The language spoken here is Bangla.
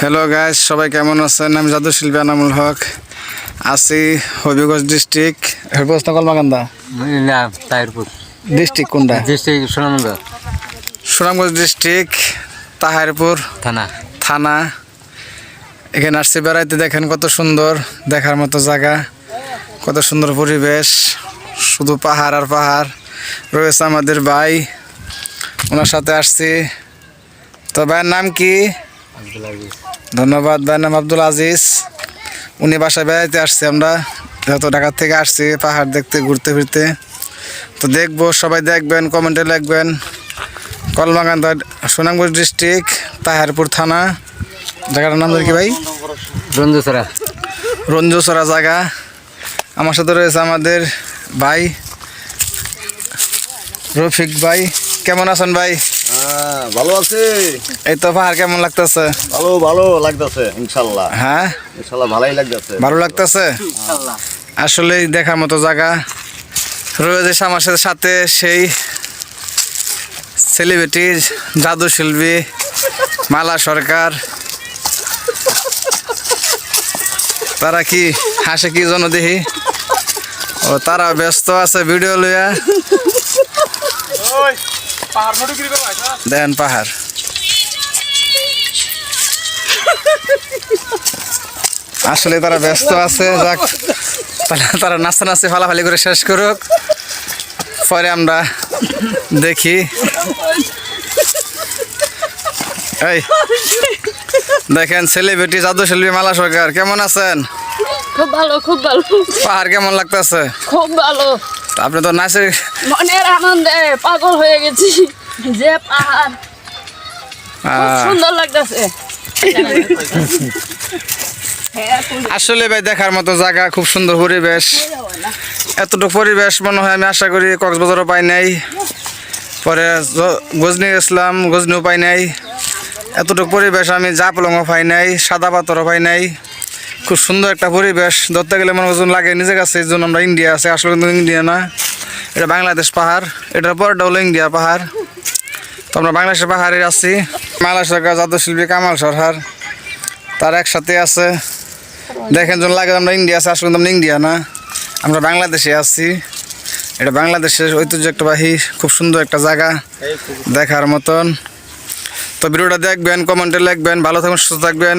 হ্যালো গাইস সবাই কেমন আছেন? আমি জাদু শিল্পী আনামুল হক। আছি হবিগঞ্জ ডিস্ট্রিক্ট। হবিগঞ্জ না কলমাকান্দা না তাহিরপুর। ডিস্ট্রিক্ট কোনটা? ডিস্ট্রিক্ট সোনামন্দ সুনামগঞ্জ ডিস্ট্রিক্ট তাহারপুর থানা। থানা। এখানে আসছি বেড়াইতে। দেখেন কত সুন্দর দেখার মতো জায়গা। কত সুন্দর পরিবেশ। শুধু পাহাড় আর পাহাড়। রয়েছে আমাদের ভাই। ওনার সাথে আসছি। তো ভাইয়ের নাম কি? ধন্যবাদ ভাইয়ের নাম আব্দুল আজিজ। উনি বাসায় বেড়াইতে আসছি আমরা যত ঢাকার থেকে আসছি পাহাড় দেখতে ঘুরতে ফিরতে। তো দেখব সবাই দেখবেন কমেন্টে লিখবেন। কলমাকান্দা সুনামগঞ্জ ডিস্ট্রিক্ট তাহারপুর থানা। জায়গাটার নাম কি ভাই? রঞ্জুসরা। রঞ্জুসরা জায়গা। আমার সাথে রয়েছে আমাদের ভাই রফিক ভাই। কেমন আছেন ভাই? ভালো আছে। এই তো পাহাড় কেমন লাগতেছে? ভালো ভালো লাগতেছে ইনশাল্লাহ। হ্যাঁ? ইনশাল্লাহ ভালোই লাগতেছে। ভালো লাগতেছে? আসলেই দেখার মতো জায়গা। রয়েছে আমার সাথে সাথে সেই সেলিব্রিটি জাদু শিল্পী মালা সরকার। তারা কি হাসে কি জন্য দেখি ও তারা ব্যস্ত আছে ভিডিও লইয়া। দেন পাহাড়। আসলে তারা ব্যস্ত আছে যাক। তারা- তারা নাচতে নাচতে ফালাফালি করে শেষ করুক। পরে আমরা দেখি। এই দেখেন সেলিব্রিটি জাদু শিল্পী মালা সরকার কেমন আছেন? খুব ভালো খুব ভালো। পাহাড় কেমন লাগতেছে? খুব ভালো। আপনি তো নাচের মনের আনন্দে পাগল হয়ে গেছি। যে পাহাড়। সুন্দর লাগতেছে। আসলে ভাই দেখার মতো জায়গা খুব সুন্দর পরিবেশ। এতটুকু পরিবেশ মনে হয় আমি আশা করি কক্সবাজারও পাই নাই। পরে গজনি গেছিলাম গজনিও পাই নাই। এতটুকু পরিবেশ আমি জাপলংও পাই নাই সাদা পাথরও পাই নাই। খুব সুন্দর একটা পরিবেশ। ধরতে গেলে মনে ওজন লাগে নিজের কাছে, এই জন্য আমরা ইন্ডিয়া আছে। আসলে কিন্তু ইন্ডিয়া না, এটা বাংলাদেশ পাহাড়। এটার পরটা হলো ইন্ডিয়া পাহাড়। তো আমরা বাংলাদেশের পাহাড়ে আছি। মালা সরকার, জাতীয় শিল্পী কামাল সরকার তার একসাথে আছে। দেখেন জন লাগে আমরা ইন্ডিয়া আছে, আসলে আমরা ইন্ডিয়া না। আমরা বাংলাদেশে আছি। এটা বাংলাদেশের ঐতিহ্যবাহী, খুব সুন্দর একটা জায়গা দেখার মতন। তো ভিডিওটা দেখবেন, কমেন্টে লিখবেন। ভালো থাকবেন, সুস্থ থাকবেন।